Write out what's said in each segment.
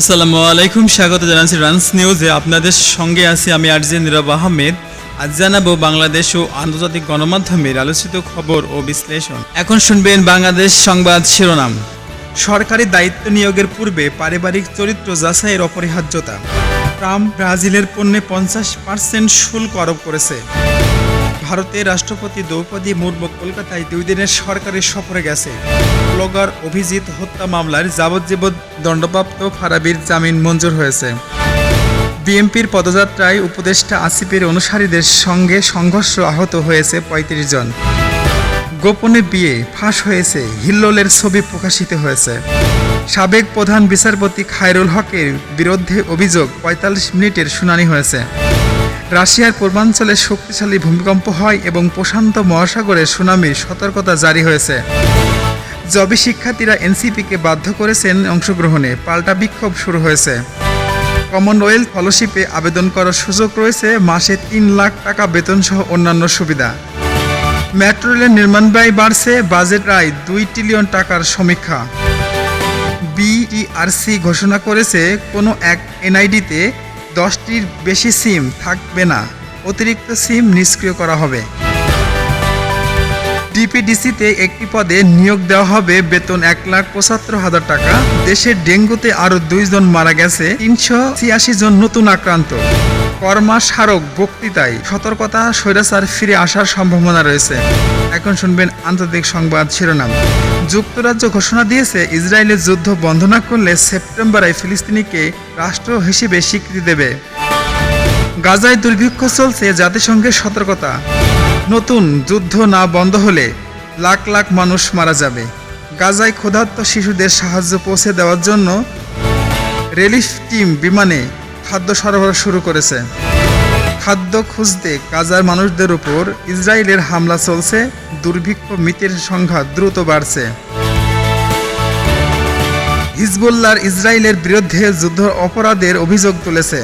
আসসালামু আলাইকুম, স্বাগত জানাচ্ছি রানস নিউজে আপনাদের সঙ্গে আছি আমি আরজে নীরব আহমেদ। আজ জানাব বাংলাদেশ ও আন্তর্জাতিক গণমাধ্যমের আলোচিত খবর ও বিশ্লেষণ। এখন শুনবেন বাংলাদেশ সংবাদ শিরোনাম। সরকারি দায়িত্ব নিয়োগের পূর্বে পারিবারিক চরিত্র যাচাইয়ের অপরিহার্যতা। ট্রাম্প ব্রাজিলের পণ্যে পঞ্চাশ পার্সেন্ট শুল্ক আরোপ করেছে। ভারতের রাষ্ট্রপতি দ্রৌপদী মুর্মু কলকাতায় দুই দিনের সরকারি সফরে গেছে। ব্লগার অভিজিৎ হত্যা মামলার যাবজ্জীবন দণ্ডপ্রাপ্ত ফারাবির জামিন মঞ্জুর হয়েছে। বিএনপির পদযাত্রায় উপদেষ্টা আসিফের অনুসারীদের সঙ্গে সংঘর্ষ আহত হয়েছে ৩৫ জন। গোপনে বিয়ে ফাঁস হয়েছে, হিল্লোলের ছবি প্রকাশিত হয়েছে। সাবেক প্রধান বিচারপতি খায়রুল হকের বিরুদ্ধে অভিযোগ ৪৫ মিনিটের শুনানি হয়েছে। রাশিয়ার পূর্বাঞ্চলে শক্তিশালী ভূমিকম্প হয় এবং প্রশান্ত মহাসাগরে সুনামির সতর্কতা জারি হয়েছে। জবি শিক্ষার্থীরা এনসিপিকে বাধ্য করেছেন অংশগ্রহণে, পাল্টা বিক্ষোভ শুরু হয়েছে। কমনওয়েলথ ফলোশিপে আবেদন করার সুযোগ রয়েছে, মাসে তিন লাখ টাকা বেতন সহ অন্যান্য সুবিধা। মেট্রো রেলের নির্মাণ ব্যয় বাড়ছে, বাজেট রায় দুই ট্রিলিয়ন টাকার সমীক্ষা। বিটিআরসি ঘোষণা করেছে, কোনো এক এনআইডিতে দশটির বেশি সিম থাকবে না। অতিরিক্ত সিম নিষ্ক্রিয় করা হবে। ডিপিডিসিতে একটি পদে নিয়োগ দেওয়া হবে বেতন এক লাখ পঁচাত্তর হাজার টাকা। দেশের ডেঙ্গুতে আরও দুইজন মারা গেছে। তিনশো ছিয়াশি জন নতুন আক্রান্ত। কর্মা স্মারক বক্তৃতায় সতর্কতা, স্বৈরাচার ফিরে আসার সম্ভাবনা রয়েছে। এখন শুনবেন আন্তর্জাতিক সংবাদ শিরোনাম। যুক্তরাজ্য ঘোষণা দিয়েছে ইসরায়েলের যুদ্ধ বন্ধ না করলে সেপ্টেম্বরে ফিলিস্তিনিকে রাষ্ট্র হিসেবে স্বীকৃতি দেবে। গাজায় দুর্ভিক্ষ চলছে জাতিসংঘের সতর্কতা। নতুন যুদ্ধ না বন্ধ হলে লাখ লাখ মানুষ মারা যাবে। গাজায় ক্ষুধার্ত শিশুদের সাহায্য পৌঁছে দেওয়ার জন্য রিলিফ টিম বিমানে খাদ্য সরবরাহ শুরু করেছে। খাদ্য খুঁজতে গাজার মানুষদের উপর ইসরায়েলের হামলা চলছে, দুর্ভিক্ষ, মৃতের সংখ্যা দ্রুত বাড়ছে। হিজবুল্লার ইসরায়েলের বিরুদ্ধে যুদ্ধ অপরাধের অভিযোগ তুলেছে।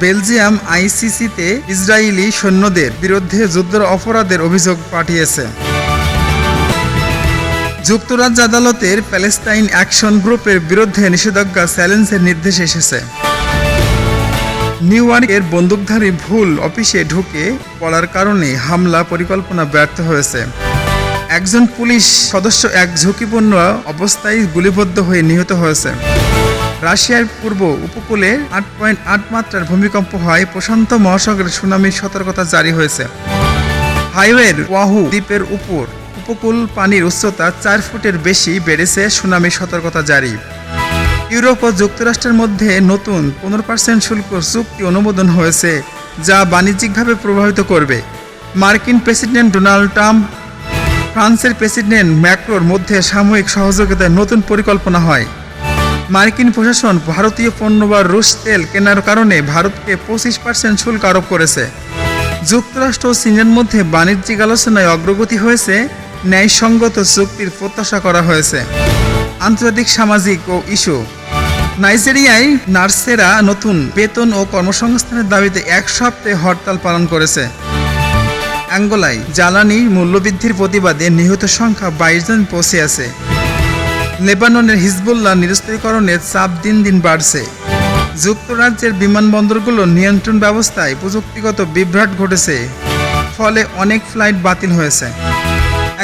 বেলজিয়াম আইসিসিতে ইসরায়েলি সৈন্যদের বিরুদ্ধে যুদ্ধের অপরাধের অভিযোগ পাঠিয়েছে। যুক্তরাজ্য আদালতের প্যালেস্টাইন অ্যাকশন গ্রুপের বিরুদ্ধে নিষেধাজ্ঞা চ্যালেঞ্জের নির্দেশ এসেছে। নিউ ইয়র্কের বন্দুকধারী ভুল অফিসে ঢুকে পড়ার কারণে হামলা পরিকল্পনা ব্যর্থ হয়েছে। একজন পুলিশ সদস্য এক ঝুঁকিপূর্ণ অবস্থায় গুলিবদ্ধ হয়ে নিহত হয়েছে। রাশিয়ার পূর্ব উপকূলে আট পয়েন্ট আট মাত্রার ভূমিকম্প হয় প্রশান্ত মহাসাগরে সুনামির সতর্কতা জারি হয়েছে। হাইওয়ের ওয়াহু দ্বীপের উপর উপকূল পানির উচ্চতা চার ফুটের বেশি বেড়েছে, সুনামির সতর্কতা জারি। ইউরোপ ও যুক্তরাষ্ট্রের মধ্যে নতুন পনেরো পার্সেন্ট শুল্ক চুক্তি অনুমোদন হয়েছে, যা বাণিজ্যিকভাবে প্রভাবিত করবে। মার্কিন প্রেসিডেন্ট ডোনাল্ড ট্রাম্প, ফ্রান্সের প্রেসিডেন্ট ম্যাক্রোর মধ্যে সাময়িক সহযোগিতায় নতুন পরিকল্পনা হয়। মার্কিন প্রশাসন ভারতীয় পণ্য বা রুশ তেল কেনার কারণে ভারতকে পঁচিশ পার্সেন্ট শুল্ক আরোপ করেছে। যুক্তরাষ্ট্র ও চীনের মধ্যে বাণিজ্যিক আলোচনায় অগ্রগতি হয়েছে, ন্যায়সঙ্গত চুক্তির প্রত্যাশা করা হয়েছে। আন্তর্জাতিক সামাজিক ও ইস্যু। নাইজেরিয়ায় নার্সেরা নতুন বেতন ও কর্মসংস্থানের দাবিতে এক সপ্তাহে হরতাল পালন করেছে। অ্যাঙ্গোলায় জ্বালানি মূল্যবৃদ্ধির প্রতিবাদে নিহত সংখ্যা বাইশ জন পৌঁছে আছে। লেবাননের হিজবুল্লাহ নিরস্ত্রীকরণের চাপ দিন দিন বাড়ছে। যুক্তরাজ্যের বিমানবন্দরগুলো নিয়ন্ত্রণ ব্যবস্থায় প্রযুক্তিগত বিভ্রাট ঘটেছে। ফলে অনেক ফ্লাইট বাতিল হয়েছে।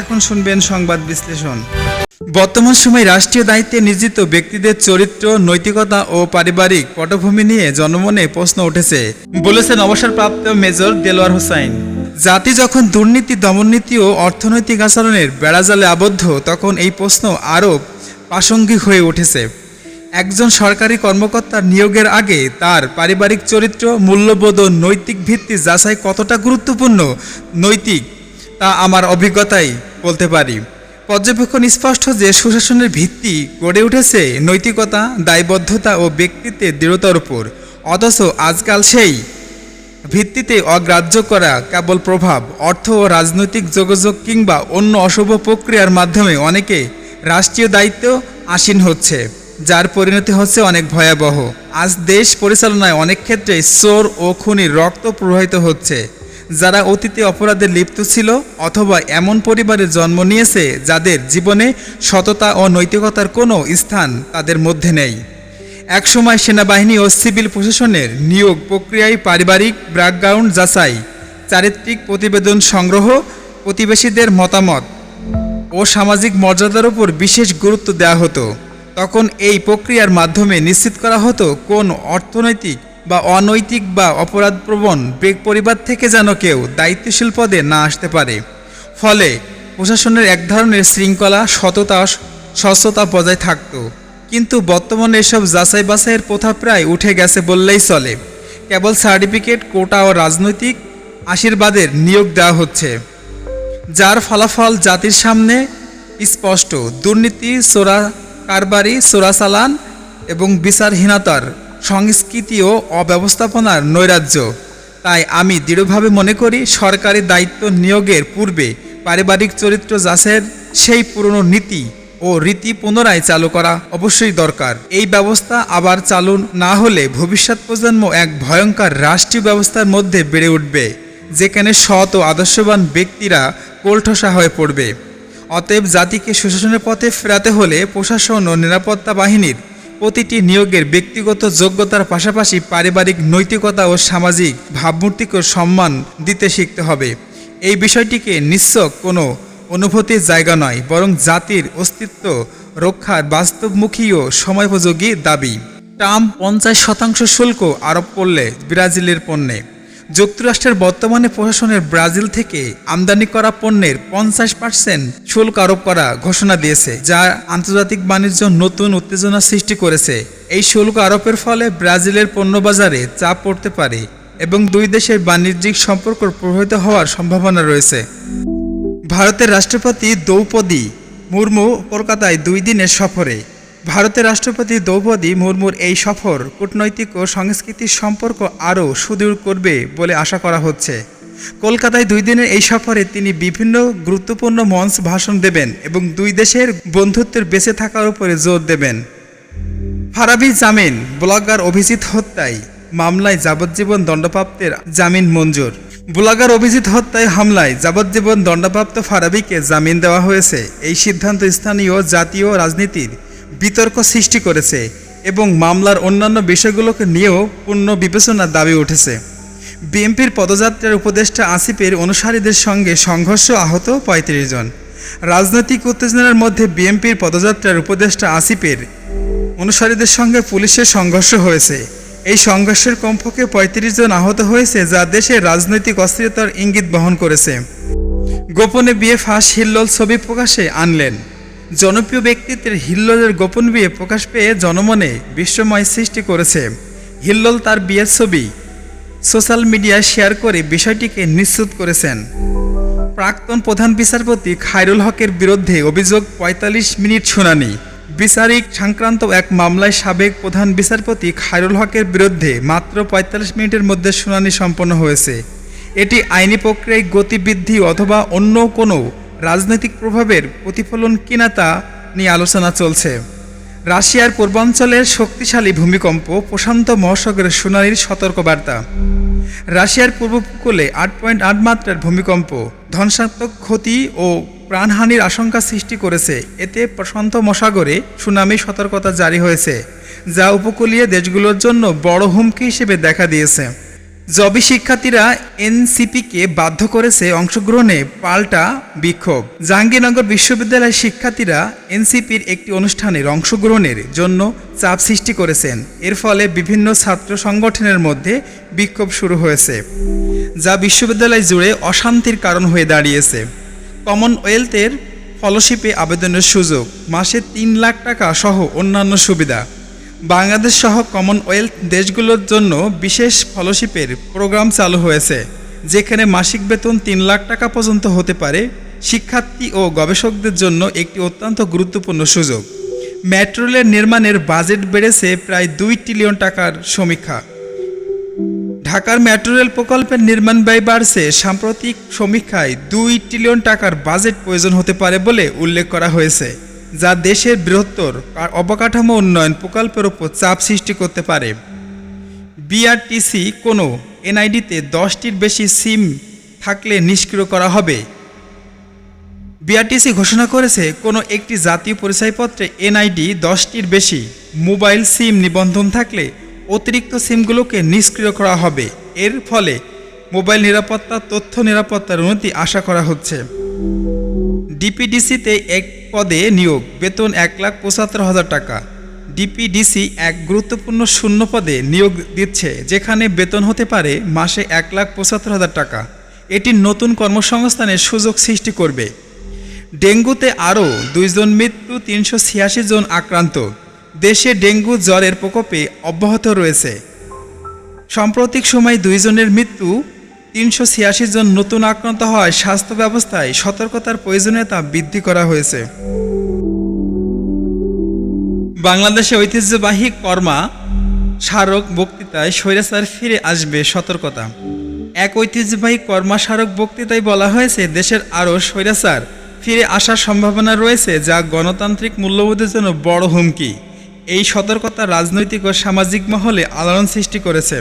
এখন শুনবেন সংবাদ বিশ্লেষণ। বর্তমান সময়ে রাষ্ট্রীয় দায়িত্বে নিয়োজিত ব্যক্তিদের চরিত্র, নৈতিকতা ও পারিবারিক পটভূমি নিয়ে জনমনে প্রশ্ন উঠেছে, বলেছেন অবসরপ্রাপ্ত মেজর দেলোয়ার হোসাইন। জাতি যখন দুর্নীতি, দমননীতি ও অর্থনৈতিক আচরণের বেড়াজালে আবদ্ধ, তখন এই প্রশ্ন আরও প্রাসঙ্গিক হয়ে উঠেছে। একজন সরকারি কর্মকর্তার নিয়োগের আগে তার পারিবারিক চরিত্র, মূল্যবোধ ও নৈতিক ভিত্তি যাচাই কতটা গুরুত্বপূর্ণ, নৈতিক, তা আমার অভিজ্ঞতাই বলতে পারি। পর্যবেক্ষণ স্পষ্ট যে সুশাসনের ভিত্তি গড়ে উঠেছে নৈতিকতা, দায়বদ্ধতা ও ব্যক্তিত্বের দৃঢ়তার উপর। অথচ আজকাল সেই ভিত্তিতে অগ্রাহ্য করা কেবল প্রভাব, অর্থ ও রাজনৈতিক যোগাযোগ কিংবা অন্য অশুভ প্রক্রিয়ার মাধ্যমে অনেকে রাষ্ট্রীয় দায়িত্ব আসীন হচ্ছে, যার পরিণতি হচ্ছে অনেক ভয়াবহ। আজ দেশ পরিচালনায় অনেক ক্ষেত্রে চোর ও খুনির রক্ত প্রবাহিত হচ্ছে। যারা অতীতে অপরাধে লিপ্ত ছিল অথবা এমন পরিবারে জন্ম নিয়েছে যাদের জীবনে সততা ও নৈতিকতার কোনো স্থান তাদের মধ্যে নেই। একসময় সেনাবাহিনী ও সিভিল প্রশাসনের নিয়োগ প্রক্রিয়ায় পারিবারিক ব্যাকগ্রাউন্ড যাচাই, চারিত্রিক প্রতিবেদন সংগ্রহ, প্রতিবেশীদের মতামত ও সামাজিক মর্যাদার উপর বিশেষ গুরুত্ব দেওয়া হতো। তখন এই প্রক্রিয়ার মাধ্যমে নিশ্চিত করা হতো কোন অর্থনৈতিক বা অনৈতিক বা অপরাধপ্রবণ পরিবার থেকে যেন কেউ দায়িত্বশীল পদে না আসতে পারে। ফলে প্রশাসনের এক ধরনের শৃঙ্খলা, সততা স্বচ্ছতা বজায় থাকতো। কিন্তু বর্তমানে এসব যাচাই বাছাইয়ের প্রথা প্রায় উঠে গেছে বললেই চলে। কেবল সার্টিফিকেট, কোটা ও রাজনৈতিক আশীর্বাদের নিয়োগ দেওয়া হচ্ছে। যার ফলাফল জাতির সামনে স্পষ্ট। দুর্নীতি চোরা কারবারি চোরাচালান এবং বিচারহীনতার সংস্কৃতি ও অব্যবস্থাপনার নৈরাজ্য। তাই আমি দৃঢ়ভাবে মনে করি সরকারি দায়িত্ব নিয়োগের পূর্বে পারিবারিক চরিত্র যাচের সেই পুরনো নীতি ও রীতি পুনরায় চালু করা অবশ্যই দরকার। এই ব্যবস্থা আবার চালু না হলে ভবিষ্যৎ প্রজন্ম এক ভয়ঙ্কর রাষ্ট্রীয় ব্যবস্থার মধ্যে বেড়ে উঠবে, যেখানে সৎ ও আদর্শবান ব্যক্তিরা কোলঠসা হয়ে পড়বে। অতএব জাতিকে সুশাসনের পথে ফেরাতে হলে প্রশাসন ও নিরাপত্তা বাহিনীর প্রতিটি নিয়োগের ব্যক্তিগত যোগ্যতার পাশাপাশি পারিবারিক নৈতিকতা ও সামাজিক ভাবমূর্তিকে সম্মান দিতে শিখতে হবে। এই বিষয়টিকে নিশ্চক কোনো অনুভূতির জায়গা নয়, বরং জাতির অস্তিত্ব রক্ষার বাস্তবমুখী ও সময়োপযোগী দাবি। ট্রাম্প পঞ্চাশ শতাংশ শুল্ক আরোপ করলে ব্রাজিলের পণ্যে। যুক্তরাষ্ট্রের বর্তমানে প্রশাসনের ব্রাজিল থেকে আমদানি করা পণ্যের পঞ্চাশ পার্সেন্ট শুল্ক আরোপ করা ঘোষণা দিয়েছে, যা আন্তর্জাতিক বাণিজ্য নতুন উত্তেজনা সৃষ্টি করেছে। এই শুল্ক আরোপের ফলে ব্রাজিলের পণ্য বাজারে চাপ পড়তে পারে এবং দুই দেশের বাণিজ্যিক সম্পর্ক প্রভাবিত হওয়ার সম্ভাবনা রয়েছে। ভারতের রাষ্ট্রপতি দ্রৌপদী মুর্মু কলকাতায় দুই দিনের সফরে। ভারতের রাষ্ট্রপতি দ্রৌপদী মুর্মুর এই সফর কূটনৈতিক ও সাংস্কৃতিক সম্পর্ক আরও সুদৃঢ় করবে বলে আশা করা হচ্ছে। কলকাতায় দুই দিনের এই সফরে তিনি বিভিন্ন গুরুত্বপূর্ণ মঞ্চ ভাষণ দেবেন এবং দুই দেশের বন্ধুত্বের বেঁচে থাকার উপরে জোর দেবেন। ফারাবি জামিন, ব্লগার অভিজিৎ হত্যায় মামলায় যাবজ্জীবন দণ্ডপ্রাপ্তের জামিন মঞ্জুর। ব্লগার অভিজিৎ হত্যায় হামলায় যাবজ্জীবন দণ্ডপ্রাপ্ত ফারাবিকে জামিন দেওয়া হয়েছে। এই সিদ্ধান্ত স্থানীয় জাতীয় রাজনীতির বিতর্ক সৃষ্টি করেছে এবং মামলার অন্যান্য বিষয়গুলোকে নিয়েও পূর্ণ বিবেচনার দাবি উঠেছে। বিএনপির পদযাত্রার উপদেষ্টা আসিফের অনুসারীদের সঙ্গে সংঘর্ষ আহত পঁয়ত্রিশ জন। রাজনৈতিক উত্তেজনার মধ্যে বিএনপির পদযাত্রার উপদেষ্টা আসিফের অনুসারীদের সঙ্গে পুলিশের সংঘর্ষ হয়েছে। এই সংঘর্ষের কমপক্ষে পঁয়ত্রিশ জন আহত হয়েছে যা দেশের রাজনৈতিক অস্থিরতার ইঙ্গিত বহন করেছে। গোপনে বিয়ে ফাঁস হিল্লোল ছবি প্রকাশে আনলেন। জনপ্রিয় ব্যক্তিত্বের হিল্লোলের গোপন বিয়ে প্রকাশ পেয়ে জনমনে বিশ্বময় সৃষ্টি করেছে। হিল্লোল তার বিয়ের ছবি সোশ্যাল মিডিয়ায় শেয়ার করে বিষয়টিকে নিশ্চিত করেছেন। প্রাক্তন প্রধান বিচারপতি খায়রুল হকের বিরুদ্ধে অভিযোগ ৪৫ মিনিট শুনানি। বিচারিক সংক্রান্ত এক মামলায় সাবেক প্রধান বিচারপতি খায়রুল হকের বিরুদ্ধে মাত্র ৪৫ মিনিটের মধ্যে শুনানি সম্পন্ন হয়েছে। এটি আইনি প্রক্রিয়ায় গতিবৃদ্ধি অথবা অন্য কোনো রাজনৈতিক প্রভাবের প্রতিফলন কিনা তা নিয়ে আলোচনা চলছে। রাশিয়ার পূর্বাঞ্চলের শক্তিশালী ভূমিকম্প প্রশান্ত মহাসাগরের শুনানির সতর্কবার্তা। রাশিয়ার পূর্ব উপকূলে আট পয়েন্ট আট মাত্রার ভূমিকম্প, ধ্বংসাত্মক ক্ষতি ও প্রাণহানির আশঙ্কা সৃষ্টি করেছে। এতে প্রশান্ত মহাসাগরে সুনামি সতর্কতা জারি হয়েছে, যা উপকূলীয় দেশগুলোর জন্য বড় হুমকি হিসেবে দেখা দিয়েছে। জবি শিক্ষার্থীরা এনসিপিকে বাধ্য করেছে অংশগ্রহণে পাল্টা বিক্ষোভ। জাহাঙ্গীরনগর বিশ্ববিদ্যালয়ের শিক্ষার্থীরা এনসিপির একটি অনুষ্ঠানের অংশগ্রহণের জন্য চাপ সৃষ্টি করেছেন। এর ফলে বিভিন্ন ছাত্র সংগঠনের মধ্যে বিক্ষোভ শুরু হয়েছে, যা বিশ্ববিদ্যালয় জুড়ে অশান্তির কারণ হয়ে দাঁড়িয়েছে। কমনওয়েলথের ফলোশিপে আবেদনের সুযোগ, মাসে তিন লাখ টাকা সহ অন্যান্য সুবিধা। বাংলাদেশ সহ কমনওয়েলথ দেশগুলোর জন্য বিশেষ ফলোশিপের প্রোগ্রাম চালু হয়েছে, যেখানে মাসিক বেতন তিন লাখ টাকা পর্যন্ত হতে পারে। শিক্ষার্থী ও গবেষকদের জন্য একটি অত্যন্ত গুরুত্বপূর্ণ সুযোগ। মেট্রো রেলের নির্মাণের বাজেট বেড়েছে প্রায় দুই ট্রিলিয়ন টাকার সমীক্ষা। ঢাকার মেট্রো রেল প্রকল্পের নির্মাণ ব্যয় বাড়ছে, সাম্প্রতিক সমীক্ষায় দুই ট্রিলিয়ন টাকার বাজেট প্রয়োজন হতে পারে বলে উল্লেখ করা হয়েছে। যা দেশের বৃহত্তর অবকাঠামো উন্নয়ন প্রকল্পের উপর চাপ সৃষ্টি করতে পারে। বিআরটিসি কোনো এনআইডিতে দশটির বেশি সিম থাকলে নিষ্ক্রিয় করা হবে। বিআরটিসি ঘোষণা করেছে কোনো একটি জাতীয় পরিচয়পত্রে এনআইডি দশটির বেশি মোবাইল সিম নিবন্ধন থাকলে অতিরিক্ত সিমগুলোকে নিষ্ক্রিয় করা হবে। এর ফলে মোবাইল নিরাপত্তা, তথ্য নিরাপত্তার উন্নতি আশা করা হচ্ছে। ডিপিডিসিতে এক পদে নিয়োগ, বেতন এক লাখ পঁচাত্তর হাজার টাকা। ডিপিডিসি এক গুরুত্বপূর্ণ শূন্য পদে নিয়োগ দিচ্ছে, যেখানে বেতন হতে পারে মাসে এক লাখ পঁচাত্তর হাজার টাকা। এটি নতুন কর্মসংস্থানের সুযোগ সৃষ্টি করবে। ডেঙ্গুতে আরও দুইজন মৃত্যু, তিনশো ছিয়াশি জন আক্রান্ত। দেশে ডেঙ্গু জ্বরের প্রকোপে অব্যাহত রয়েছে। সাম্প্রতিক সময় দুইজনের মৃত্যু তিনশো ছিয়াশি জন নতুন আক্রান্ত হওয়ায় স্বাস্থ্য ব্যবস্থায় সতর্কতার প্রয়োজনীয়তা বৃদ্ধি করা হয়েছে। বাংলাদেশে ঐতিহ্যবাহী কর্মা স্মারক বক্তৃতায় স্বৈরাচার ফিরে আসবে সতর্কতা। এক ঐতিহ্যবাহী কর্মা স্মারক বক্তৃতায় বলা হয়েছে, দেশের আরও স্বৈরাচার ফিরে আসার সম্ভাবনা রয়েছে, যা গণতান্ত্রিক মূল্যবোধের জন্য বড় হুমকি। এই সতর্কতা রাজনৈতিক ও সামাজিক মহলে আলোড়ন সৃষ্টি করেছে।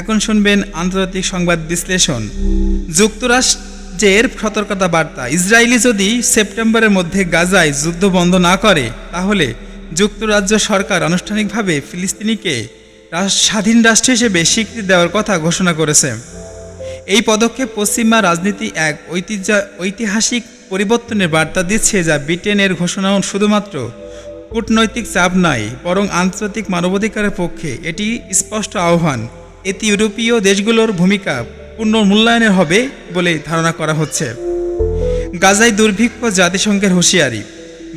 এখন শুনবেন আন্তর্জাতিক সংবাদ বিশ্লেষণ। যুক্তরাষ্ট্রের সতর্কতা বার্তা, ইসরায়েলি যদি সেপ্টেম্বরের মধ্যে গাজায় যুদ্ধ বন্ধ না করে, তাহলে যুক্তরাজ্য সরকার আনুষ্ঠানিকভাবে ফিলিস্তিনিকে স্বাধীন রাষ্ট্র হিসেবে স্বীকৃতি দেওয়ার কথা ঘোষণা করেছে। এই পদক্ষেপ পশ্চিমা রাজনীতি এক ঐতিহ্য, ঐতিহাসিক পরিবর্তনের বার্তা দিচ্ছে যা ব্রিটেনের ঘোষণা শুধুমাত্র কূটনৈতিক চাপ নয় বরং আন্তর্জাতিক মানবাধিকারের পক্ষে এটি স্পষ্ট আহ্বান। এতে ইউরোপীয় দেশগুলোর ভূমিকা পুনর্মূল্যায়নের হবে বলে ধারণা করা হচ্ছে। গাজায় দুর্ভিক্ষ জাতিসংঘের হুঁশিয়ারি।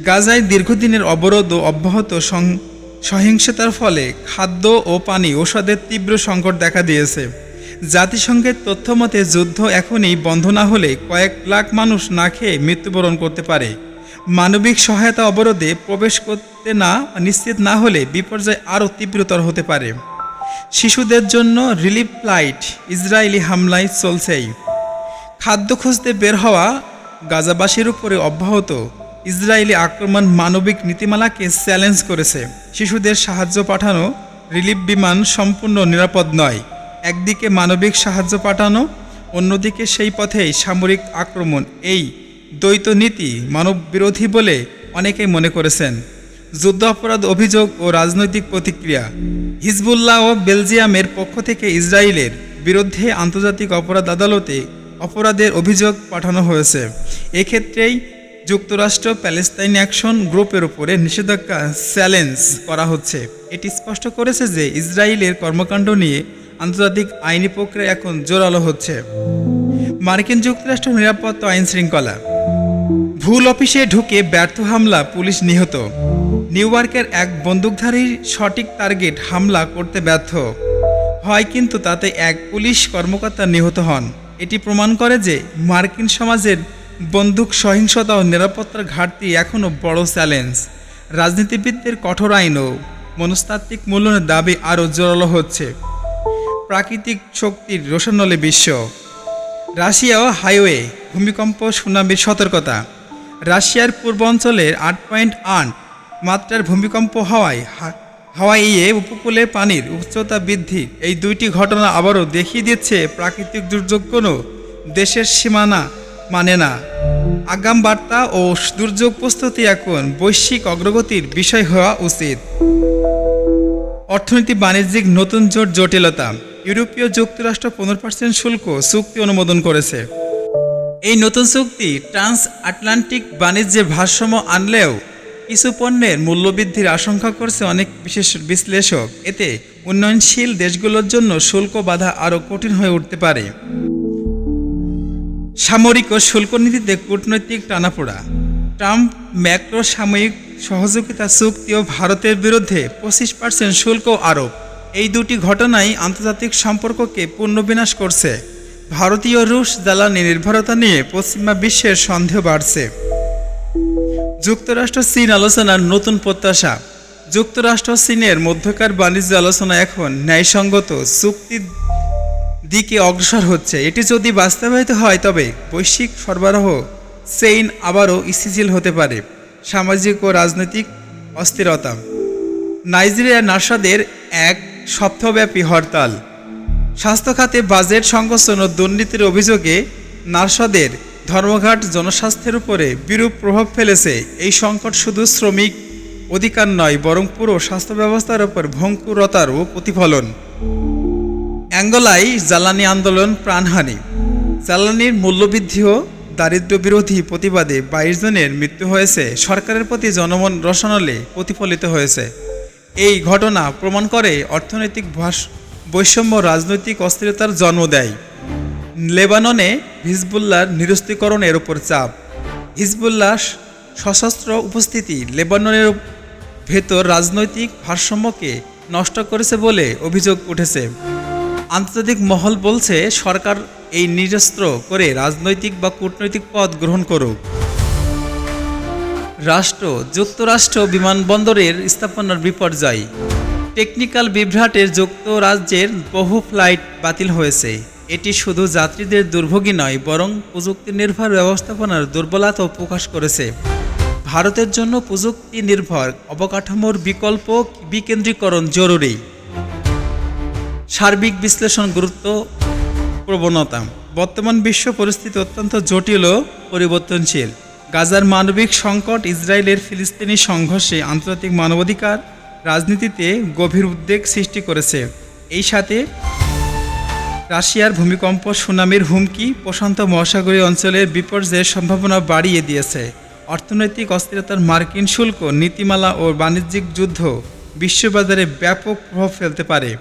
গাজায় দীর্ঘদিনের অবরোধ ও অব্যাহত সহিংসতার ফলে খাদ্য ও পানি ঔষধের তীব্র সংকট দেখা দিয়েছে। জাতিসংঘের তথ্য মতে যুদ্ধ এখনই বন্ধ না হলে কয়েক লাখ মানুষ না খেয়ে মৃত্যুবরণ করতে পারে। মানবিক সহায়তা অবরোধে প্রবেশ করতে না নিশ্চিত না হলে বিপর্যয় আরও তীব্রতর হতে পারে। শিশুদের জন্য রিলিফ ফ্লাইট, ইসরায়েলি হামলায় চলছেই। খাদ্য খুঁজতে বের হওয়া গাজাবাসীর উপরে অব্যাহত। ইসরায়েলি আক্রমণ মানবিক নীতিমালাকে চ্যালেঞ্জ করেছে। শিশুদের সাহায্য পাঠানো রিলিফ বিমান সম্পূর্ণ নিরাপদ নয়। একদিকে মানবিক সাহায্য পাঠানো, অন্যদিকে সেই পথেই সামরিক আক্রমণ। এই দ্বৈত নীতি মানববিরোধী বলে অনেকেই মনে করেছেন। যুদ্ধ অপরাধ অভিযোগ ও রাজনৈতিক প্রতিক্রিয়া। হিজবুল্লাহ ও বেলজিয়ামের পক্ষ থেকে ইসরায়েলের বিরুদ্ধে আন্তর্জাতিক অপরাধ আদালতে অপরাধের অভিযোগ পাঠানো হয়েছে। এক্ষেত্রেই যুক্তরাষ্ট্র প্যালেস্তাইন অ্যাকশন গ্রুপের উপরে নিষেধাজ্ঞা চ্যালেঞ্জ করা হচ্ছে। এটি স্পষ্ট করেছে যে ইসরায়েলের কর্মকাণ্ড নিয়ে আন্তর্জাতিক আইনি প্রক্রিয়া এখন জোরালো হচ্ছে। মার্কিন যুক্তরাষ্ট্র নিরাপত্তা আইন শৃঙ্খলা ভুল অফিসে ঢুকে ব্যর্থ হামলা পুলিশ নিহত। নিউ ইয়র্কের এক বন্দুকধারী সঠিক টার্গেট হামলা করতে ব্যর্থ। হয় কিন্তু তাতে এক পুলিশ কর্মকর্তা নিহত হন। এটি প্রমাণ করে যে মার্কিন সমাজের বন্দুক সহিংসতা ও নিরাপত্তার ঘাটতি এখনও বড় চ্যালেঞ্জ। রাজনীতিবিদদের কঠোর আইন ও মনস্তাত্ত্বিক মূল্যের দাবি আরও জোরালো হচ্ছে। প্রাকৃতিক শক্তির রোশনলে বিশ্ব। রাশিয়াও হাইওয়ে ভূমিকম্প, সুনামির সতর্কতা। রাশিয়ার পূর্বাঞ্চলের আট পয়েন্ট আট মাত্রার ভূমিকম্প হওয়ায় হাওয়াইয়ে উপকূলে পানির উচ্চতা বৃদ্ধি। এই দুইটি ঘটনা আবারও দেখিয়ে দিচ্ছে প্রাকৃতিক দুর্যোগ কোনো দেশের সীমানা মানে না। আগাম বার্তা ও দুর্যোগ প্রস্তুতি এখন বৈশ্বিক অগ্রগতির বিষয় হওয়া উচিত। অর্থনীতি, বাণিজ্যিক নতুন জোট জটিলতা। ইউরোপীয় যুক্তরাষ্ট্র পনেরো পার্সেন্ট শুল্ক চুক্তি অনুমোদন করেছে। এই নতুন চুক্তি ট্রান্স আটলান্টিক বাণিজ্যের ভারসাম্য আনলেও কিছু পণ্যের মূল্যবৃদ্ধির আশঙ্কা করছে অনেক বিশেষ বিশ্লেষক। এতে উন্নয়নশীল দেশগুলোর জন্য শুল্ক বাধা আরও কঠিন হয়ে উঠতে পারে। সামরিক ও শুল্ক নীতিতে কূটনৈতিক টানাপোড়া। ট্রাম্প ম্যাক্রো সাময়িক সহযোগিতা চুক্তি ও ভারতের বিরুদ্ধে পঁচিশ পার্সেন্ট শুল্ক আরোপ। এই দুটি ঘটনাই আন্তর্জাতিক সম্পর্ককে পুনর্বিনাশ করছে। ভারতীয় রুশ জ্বালানি নির্ভরতা নিয়ে পশ্চিমা বিশ্বের সন্দেহ বাড়ছে। যুক্তরাষ্ট্র, চীন আলোচনার নতুন প্রত্যাশা। যুক্তরাষ্ট্র, চীনের মধ্যকার বাণিজ্য আলোচনা এখন ন্যায়সঙ্গত চুক্তির দিকে অগ্রসর হচ্ছে। এটি যদি বাস্তবায়িত হয়, তবে বৈশ্বিক সরবরাহ চেইন আবারও স্থিতিশীল হতে পারে। সামাজিক ও রাজনৈতিক অস্থিরতা। নাইজেরিয়া নার্সাদের এক সপ্তাহব্যাপী হরতাল। স্বাস্থ্য খাতে বাজেট সংকোচন ও দুর্নীতির অভিযোগে নার্সদের ধর্মঘাট জনস্বাস্থ্যের উপরে বিরূপ প্রভাব ফেলেছে। এই সংকট শুধু শ্রমিক অধিকার নয়, বরং পুরো স্বাস্থ্য ব্যবস্থার উপর ভঙ্কুরতারও প্রতিফলন। অ্যাঙ্গোলায় জ্বালানি আন্দোলন প্রাণহানি। জ্বালানির মূল্যবৃদ্ধি ও দারিদ্র্য বিরোধী প্রতিবাদে বাইশ জনের মৃত্যু হয়েছে। সরকারের প্রতি জনমন রসনালে প্রতিফলিত হয়েছে। এই ঘটনা প্রমাণ করে অর্থনৈতিক ভাস- বৈষম্য, রাজনৈতিক অস্থিরতার জন্ম দেয়। লেবাননে হিজবুল্লাহর নিরস্ত্রীকরণের ওপর চাপ। হিজবুল্লাহ সশস্ত্র উপস্থিতি লেবাননের ভেতর রাজনৈতিক ভারসাম্যকে নষ্ট করেছে বলে অভিযোগ উঠেছে। আন্তর্জাতিক মহল বলছে, সরকার এই নিরস্ত্র করে রাজনৈতিক বা কূটনৈতিক পথ গ্রহণ করুক। রাষ্ট্র, যুক্তরাষ্ট্র বিমানবন্দরের স্থাপনার বিপর্যয়। টেকনিক্যাল বিভ্রাটের যুক্তরাজ্যের বহু ফ্লাইট বাতিল হয়েছে। এটি শুধু যাত্রীদের দুর্ভোগী নয়, বরং প্রযুক্তি নির্ভর ব্যবস্থাপনার দুর্বলতাও প্রকাশ করেছে। ভারতের জন্য প্রযুক্তি নির্ভর অবকাঠামোর বিকল্প বিকেন্দ্রীকরণ জরুরি। সার্বিক বিশ্লেষণ গুরুত্ব, প্রবণতা। বর্তমান বিশ্ব পরিস্থিতি অত্যন্ত জটিল ও পরিবর্তনশীল। গাজার মানবিক সংকট, ইসরায়েলের ফিলিস্তিনি সংঘর্ষে আন্তর্জাতিক মানবাধিকার রাজনীতিতে গভীর উদ্বেগ সৃষ্টি করেছে। এই সাথে রাশিয়ার ভূমিকম্প সুনামির হুমকি প্রশান্ত মহাসাগরীয় অঞ্চলের বিপর্যয়ের সম্ভাবনা বাড়িয়ে দিয়েছে। অর্থনৈতিক অস্থিরতার মার্কিন শুল্ক, নীতিমালা ও বাণিজ্যিক যুদ্ধ বিশ্ববাজারে ব্যাপক প্রভাব ফেলতে পারে।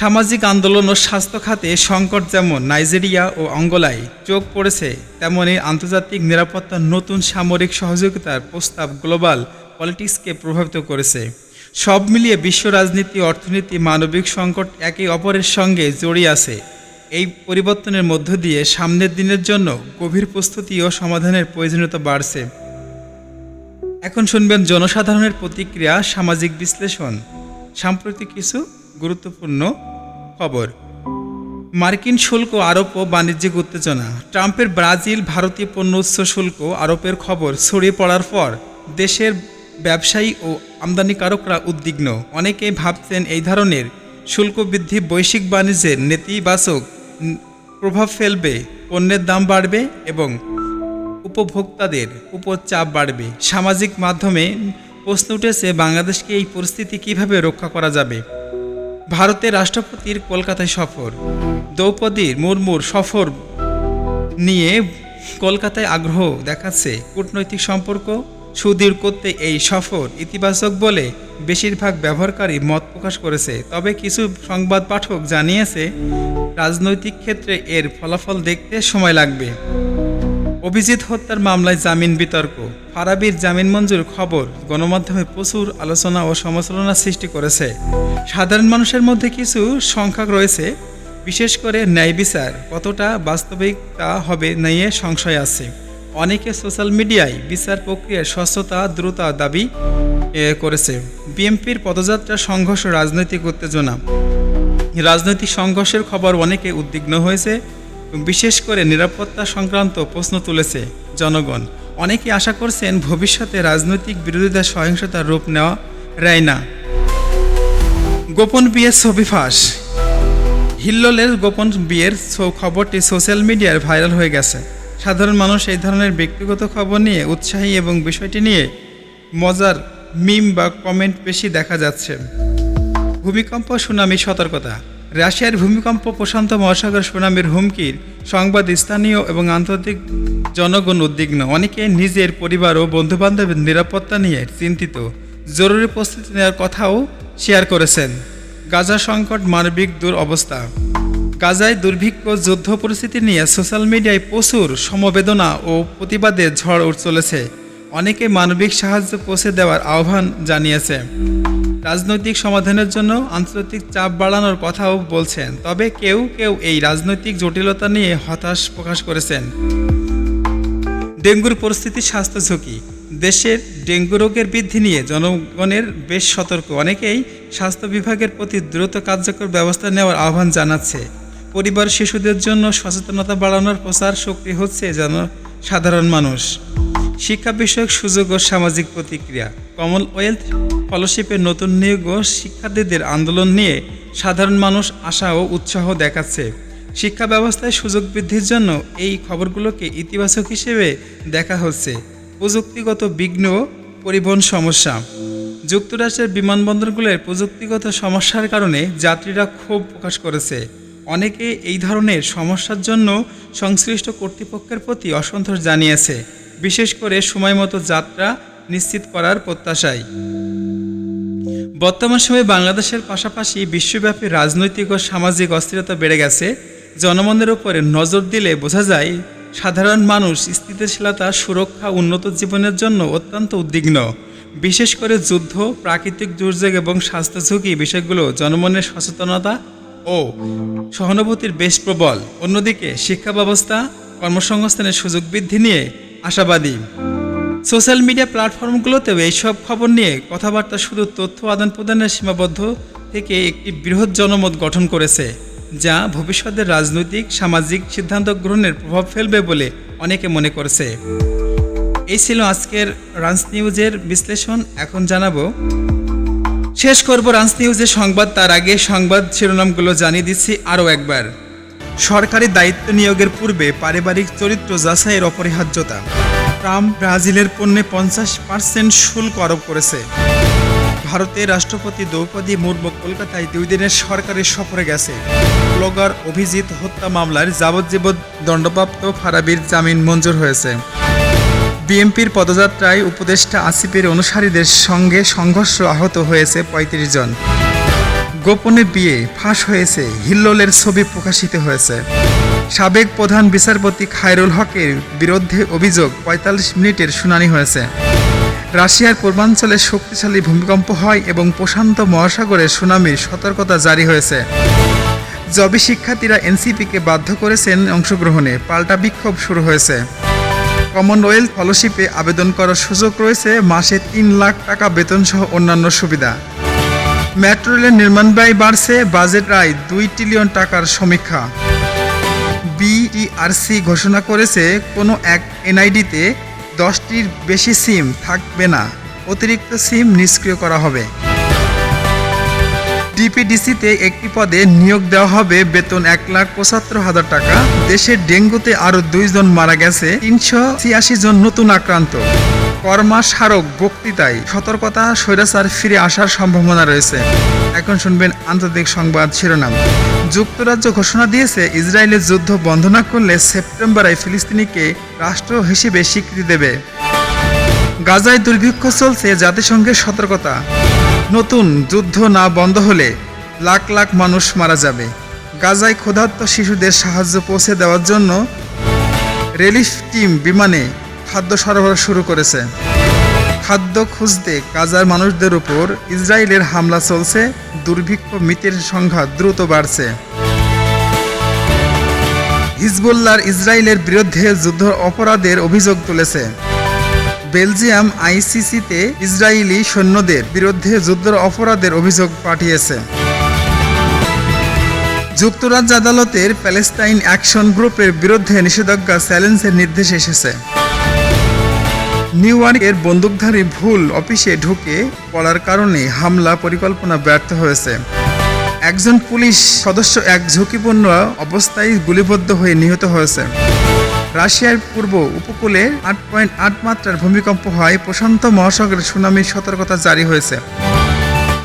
সামাজিক আন্দোলন ও স্বাস্থ্য খাতে সংকট যেমন নাইজেরিয়া ও অঙ্গলায় চোখ পড়েছে, তেমনি আন্তর্জাতিক নিরাপত্তার নতুন সামরিক সহযোগিতার প্রস্তাব গ্লোবাল পলিটিক্সকে প্রভাবিত করেছে। সব মিলিয়ে বিশ্ব রাজনীতি, অর্থনীতি, মানবিক সংকট একে অপরের সঙ্গে জড়িয়ে আছে। এই পরিবর্তনের মধ্য দিয়ে সামনের দিনের জন্য গভীর প্রস্তুতি ও সমাধানের প্রয়োজনীয়তা বাড়ছে। এখন শুনবেন জনসাধারণের প্রতিক্রিয়া, সামাজিক বিশ্লেষণ। সাম্প্রতিক কিছু গুরুত্বপূর্ণ খবর। মার্কিন শুল্ক আরোপ ও বাণিজ্যিক উত্তেজনা। ট্রাম্পের ব্রাজিল ভারতীয় পণ্য উৎস শুল্ক আরোপের খবর ছড়িয়ে পড়ার পর দেশের ব্যবসায়ী ও আমদানিকারকরা উদ্বিগ্ন। অনেকে ভাবছেন এই ধরনের শুল্ক বৃদ্ধি বৈশ্বিক বাণিজ্যের নেতিবাচক প্রভাব ফেলবে, পণ্যের দাম বাড়বে এবং উপভোক্তাদের উপর চাপ বাড়বে। সামাজিক মাধ্যমে প্রশ্ন উঠেছে, বাংলাদেশকে এই পরিস্থিতি কীভাবে রক্ষা করা যাবে? ভারতের রাষ্ট্রপতির কলকাতায় সফর। দ্রৌপদীর মুর্মুর সফর নিয়ে কলকাতায় আগ্রহ দেখাচ্ছে কূটনৈতিক সম্পর্ক সুদৃঢ় করতে এই সফর ইতিবাচক বলে বেশিরভাগ ব্যবহারকারী মত প্রকাশ করেছে। তবে কিছু সংবাদ পাঠক জানিয়েছে, রাজনৈতিক ক্ষেত্রে এর ফলাফল দেখতে সময় লাগবে। অভিজিৎ হত্যার মামলায় জামিন বিতর্ক। ফারাবির জামিন মঞ্জুর খবর গণমাধ্যমে প্রচুর আলোচনা ও সমালোচনা সৃষ্টি করেছে। সাধারণ মানুষের মধ্যে কিছু সংখ্যা রয়েছে, বিশেষ করে ন্যায় বিচার। কতটা বাস্তবিক তা হবে নিয়ে সংশয় আছে। অনেকে সোশ্যাল মিডিয়ায় বিচার প্রক্রিয়ার স্বচ্ছতা, দ্রুতা দাবি করেছে। বিএনপির পদযাত্রা, সংঘর্ষ, রাজনৈতিক উত্তেজনা। রাজনৈতিক সংঘর্ষের খবর অনেকে উদ্বিগ্ন হয়েছে বিশেষ করে নিরাপত্তা সংক্রান্ত প্রশ্ন তুলেছে জনগণ। অনেকে আশা করছেন ভবিষ্যতে রাজনৈতিক বিরোধিতা, সহিংসতার রূপ নেওয়া রায় না। গোপন বিয়ের ছবি ফাঁস। হিল্লোলের গোপন বিয়ের খবরটি সোশ্যাল মিডিয়ায় ভাইরাল হয়ে গেছে। সাধারণ মানুষ এই ধরনের ব্যক্তিগত খবর নিয়ে উৎসাহী এবং বিষয়টি নিয়ে মজার মিম বা কমেন্ট বেশি দেখা যাচ্ছে। ভূমিকম্প, সুনামি, সতর্কতা। রাশিয়ার ভূমিকম্প প্রশান্ত মহাসাগর সুনামির হুমকির সংবাদ স্থানীয় এবং আন্তর্জাতিক জনগণ উদ্বিগ্ন। অনেকে নিজের পরিবার ও বন্ধুবান্ধবের নিরাপত্তা নিয়ে চিন্তিত। জরুরি প্রস্তুতি নেওয়ার কথাও শেয়ার করেছেন। গাজা সংকট মানবিক দূর অবস্থা গাজায় দুর্ভিক্ষ, যুদ্ধ পরিস্থিতি নিয়ে সোশ্যাল মিডিয়ায় প্রচুর সমবেদনা ও প্রতিবাদের ঝড় উঠ চলেছে। অনেকে মানবিক সাহায্য পৌঁছে দেওয়ার আহ্বান জানিয়েছে। রাজনৈতিক সমাধানের জন্য আন্তর্জাতিক চাপ বাড়ানোর কথাও বলছেন, তবে কেউ কেউ এই রাজনৈতিক জটিলতা নিয়ে হতাশ প্রকাশ করেছেন। ডেঙ্গুর পরিস্থিতি, স্বাস্থ্য ঝুঁকি। দেশের ডেঙ্গু রোগের বৃদ্ধি নিয়ে জনগণের বেশ সতর্ক। অনেকেই স্বাস্থ্য বিভাগের প্রতি দ্রুত কার্যকর ব্যবস্থা নেওয়ার আহ্বান জানাচ্ছে। পরিবার শিশুদের জন্য সচেতনতা বাড়ানোর প্রচার সক্রিয় হচ্ছে যেন সাধারণ মানুষ। শিক্ষা বিষয়ক সুযোগ ও সামাজিক প্রতিক্রিয়া কমনওয়েলথ ফলোশিপের নতুন নিয়োগ ও শিক্ষার্থীদের আন্দোলন নিয়ে সাধারণ মানুষ আশা ও উৎসাহ দেখাচ্ছে। শিক্ষা ব্যবস্থায় সুযোগ বৃদ্ধির জন্য এই খবরগুলোকে ইতিবাচক হিসেবে দেখা হচ্ছে। প্রযুক্তিগত বিঘ্ন পরিবহন সমস্যা। যুক্তরাষ্ট্রের বিমানবন্দরগুলোর প্রযুক্তিগত সমস্যার কারণে যাত্রীরা ক্ষোভ প্রকাশ করেছে। অনেকে এই ধরনের সমস্যার জন্য সংশ্লিষ্ট কর্তৃপক্ষের প্রতি অসন্তোষ জানিয়েছে, বিশেষ করে সময়মতো যাত্রা নিশ্চিত করার প্রত্যাশায়। বর্তমান সময়ে বাংলাদেশের পাশাপাশি বিশ্বব্যাপী রাজনৈতিক ও সামাজিক অস্থিরতা বেড়ে গেছে, জনমনের উপরে নজর দিলে বোঝা যায় সাধারণ মানুষ স্থিতিশীলতা, সুরক্ষা, উন্নত জীবনের জন্য অত্যন্ত উদ্বিগ্ন। বিশেষ করে যুদ্ধ, প্রাকৃতিক দুর্যোগ এবং স্বাস্থ্য ঝুঁকি বিষয়গুলো জনমনের সচেতনতা ও সহানুভূতির বেশ প্রবল। অন্যদিকে শিক্ষা ব্যবস্থা, কর্মসংস্থানের সুযোগ বৃদ্ধি নিয়ে আশাবাদী। সোশ্যাল মিডিয়া প্ল্যাটফর্মগুলোতেও এইসব খবর নিয়ে কথাবার্তা শুধু তথ্য আদান প্রদানের সীমাবদ্ধ থেকে একটি বৃহৎ জনমত গঠন করেছে, যা ভবিষ্যতের রাজনৈতিক, সামাজিক সিদ্ধান্ত গ্রহণের প্রভাব ফেলবে বলে অনেকে মনে করছে। এই ছিল আজকের রান্স নিউজের বিশ্লেষণ। এখন জানাব শেষ করব রান্স নিউজের সংবাদ। তার আগে সংবাদ শিরোনামগুলো জানিয়ে দিচ্ছি আরও একবার। সরকারি দায়িত্ব নিয়োগের পূর্বে পারিবারিক চরিত্র যাচাইয়ের অপরিহার্যতা। ট্রাম্প ব্রাজিলের পণ্যে পঞ্চাশ পার্সেন্ট শুল্ক আরোপ করেছে। ভারতের রাষ্ট্রপতি দ্রৌপদী মুর্মু কলকাতায় দুই দিনের সরকারি সফরে গেছে। ব্লগার অভিজিৎ হত্যা মামলার যাবজ্জীবন দণ্ডপ্রাপ্ত ফারাবির জামিন মঞ্জুর হয়েছে। বিএনপির পদযাত্রায় উপদেষ্টা আসিফের অনুসারীদের সঙ্গে সংঘর্ষ আহত হয়েছে ৩৫ জন। গোপনে বিয়ে ফাঁস হয়েছে, হিল্লোলের ছবি প্রকাশিত হয়েছে। সাবেক প্রধান বিচারপতি খায়রুল হকের বিরুদ্ধে অভিযোগ ৪৫ মিনিটের শুনানি হয়েছে। রাশিয়ার পূর্বাঞ্চলে শক্তিশালী ভূমিকম্প হয় এবং প্রশান্ত মহাসাগরে সুনামির সতর্কতা জারি হয়েছে। জবি শিক্ষার্থীরা এনসিপিকে বাধ্য করেছেন অংশগ্রহণে, পাল্টা বিক্ষোভ শুরু হয়েছে। কমনওয়েলথ ফলোশিপে আবেদন করার সুযোগ রয়েছে। মাসে তিন লাখ টাকা বেতন সহ অন্যান্য সুবিধা। মেট্রো রেলের নির্মাণ ব্যয় বাড়ছে। বাজেট আয় দুই ট্রিলিয়ন টাকার সমীক্ষা। বিইআরসি ঘোষণা করেছে, কোনো এক এনআইডিতে দশটির বেশি সিম থাকবে না। অতিরিক্ত সিম নিষ্ক্রিয় করা হবে। ডিপিডিসিতে একটি পদে নিয়োগ দেওয়া হবে বেতন এক লাখ পঁচাত্তর হাজার টাকা। দেশের ডেঙ্গুতে আরও দুইজন মারা গেছে, তিনশো ছিয়াশি জন নতুন আক্রান্ত। কর্মা স্মারক বক্তৃতায় সতর্কতা, স্বৈরাচার ফিরে আসার সম্ভাবনা রয়েছে। এখন শুনবেন আন্তর্জাতিক সংবাদ শিরোনাম। যুক্তরাজ্য ঘোষণা দিয়েছে ইসরায়েলের যুদ্ধ বন্ধ না করলে সেপ্টেম্বরে ফিলিস্তিনিকে রাষ্ট্র হিসেবে স্বীকৃতি দেবে। গাজায় দুর্ভিক্ষ চলছে জাতিসংঘের সতর্কতা। নতুন যুদ্ধ না বন্ধ হলে লাখ লাখ মানুষ মারা যাবে। গাজায় ক্ষুধার্ত শিশুদের সাহায্য পৌঁছে দেওয়ার জন্য রিলিফ টিম বিমানে খাদ্য সরবরাহ শুরু করেছে। খাদ্য খুঁজতে গাজার মানুষদের উপর ইসরায়েলের হামলা চলছে, দুর্ভিক্ষ, মৃতের সংখ্যা দ্রুত বাড়ছে। হিজবুল্লাহর ইসরায়েলের বিরুদ্ধে যুদ্ধ অপরাধের অভিযোগ তুলেছে। বেলজিয়াম আইসিসিতে ইসরায়েলি সৈন্যদের বিরুদ্ধে যুদ্ধের অপরাধের অভিযোগ পাঠিয়েছে। যুক্তরাজ্য আদালতের প্যালেস্টাইন অ্যাকশন গ্রুপের বিরুদ্ধে নিষেধাজ্ঞা চ্যালেঞ্জের নির্দেশ এসেছে। নিউ ইয়র্কের বন্দুকধারী ভুল অফিসে ঢুকে পড়ার কারণে হামলা পরিকল্পনা ব্যর্থ হয়েছে। একজন পুলিশ সদস্য এক ঝুঁকিপূর্ণ অবস্থায় গুলিবদ্ধ হয়ে নিহত হয়েছে। রাশিয়ার পূর্ব উপকূলে আট পয়েন্ট আট মাত্রার ভূমিকম্প হয়। প্রশান্ত মহাসাগরের সুনামির সতর্কতা জারি হয়েছে।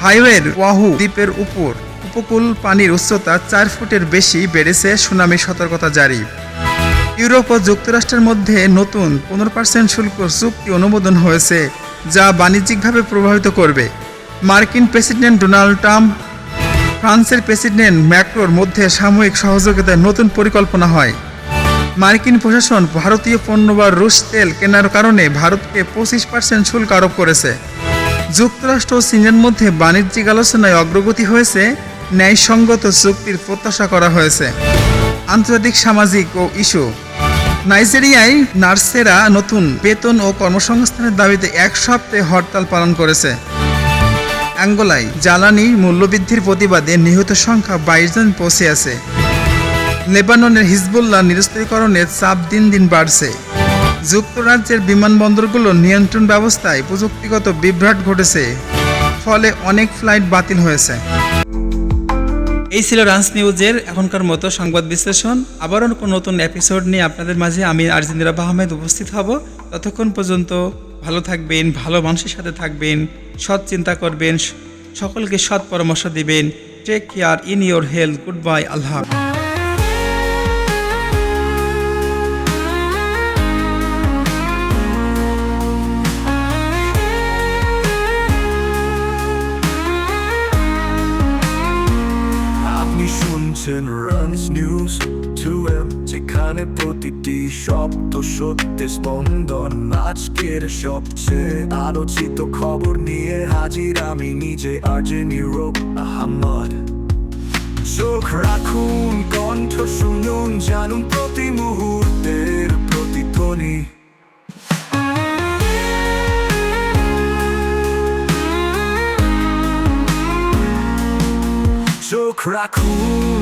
হাইওয়ের ওয়াহু দ্বীপের উপর উপকূল পানির উচ্চতা চার ফুটের বেশি বেড়েছে সুনামির সতর্কতা জারি। ইউরোপ ও যুক্তরাষ্ট্রের মধ্যে নতুন পনেরো পার্সেন্ট শুল্ক চুক্তি অনুমোদন হয়েছে, যা বাণিজ্যিকভাবে প্রভাবিত করবে। মার্কিন প্রেসিডেন্ট ডোনাল্ড ট্রাম্প, ফ্রান্সের প্রেসিডেন্ট ম্যাক্রোর মধ্যে সাময়িক সহযোগিতায় নতুন পরিকল্পনা হয়। মার্কিন প্রশাসন ভারতীয় পণ্য বা রুশ তেল কেনার কারণে ভারতকে পঁচিশ পার্সেন্ট শুল্ক আরোপ করেছে। যুক্তরাষ্ট্র ও চীনের মধ্যে বাণিজ্যিক আলোচনায় অগ্রগতি হয়েছে, ন্যায়সঙ্গত চুক্তির প্রত্যাশা করা হয়েছে। আন্তর্জাতিক সামাজিক ও ইস্যু। নাইজেরিয়ায় নার্সেরা নতুন বেতন ও কর্মসংস্থানের দাবিতে এক সপ্তাহে হরতাল পালন করেছে। অ্যাঙ্গোলায় জ্বালানি মূল্যবৃদ্ধির প্রতিবাদে নিহত সংখ্যা বাইশ জন পৌঁছে আছে। লেবাননের হিজবুল্লাহ নিরস্ত্রীকরণের চাপ দিন দিন বাড়ছে। যুক্তরাজ্যের বিমানবন্দরগুলো নিয়ন্ত্রণ ব্যবস্থায় প্রযুক্তিগত বিভ্রাট ঘটেছে, ফলে অনেক ফ্লাইট বাতিল হয়েছে। এই ছিল রান্স নিউজের এখনকার মতো সংবাদ বিশ্লেষণ। আবারও কোনো নতুন এপিসোড নিয়ে আপনাদের মাঝে আমি আর্জেন্টিনা আহমেদ উপস্থিত হব। ততক্ষণ পর্যন্ত ভালো থাকবেন, ভালো মানুষের সাথে থাকবেন, সৎ চিন্তা করবেন, সকলকে সৎ পরামর্শ দিবেন। Take care in your health good bye আল্লাহ যেখানে প্রতিটি শব্দ সত্যি স্পন্দন। আজকের সবচেয়ে আলোচিত খবর নিয়ে হাজির আমি নিজে আর্জেন ইউরোপ আহমদ। চোখ রাখুন, কণ্ঠ শুনুন, জানুন প্রতি মুহূর্তের প্রতিধ্বনি। চোখ রাখুন